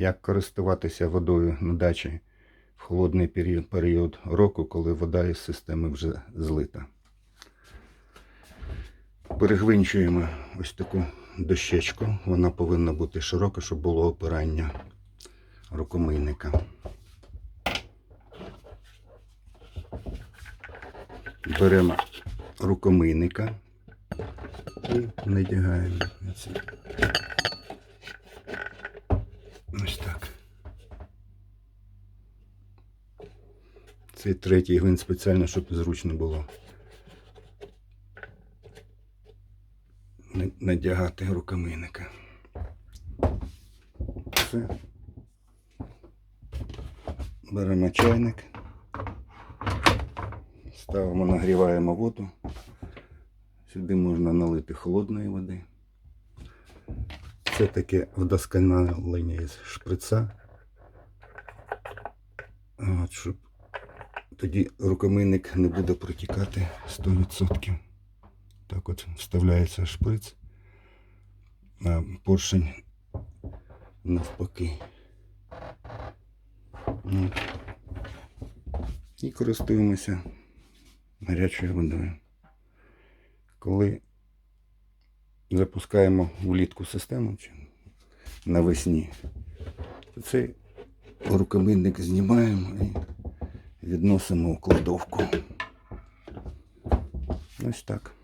Як користуватися водою на дачі в холодний період, період року, коли вода із системи вже злита. Перегвинчуємо ось таку дощечку. Вона повинна бути широка, щоб було опирання рукомийника. Беремо рукомийника і надягаємо на це. Ось так. Цей третій гвинт спеціально, щоб зручно було надягати рукомийника. Все. Беремо чайник. Ставимо, нагріваємо воду. Сюди можна налити холодної води. Це таке вдосконалення із шприца. От, щоб тоді рукомийник не буде протікати 100%. Так от вставляється шприц, а поршень навпаки. І користуємося гарячою водою. Коли запускаємо влітку систему чи навесні, то цей рукомийник знімаємо і відносимо у кладовку. Ось так.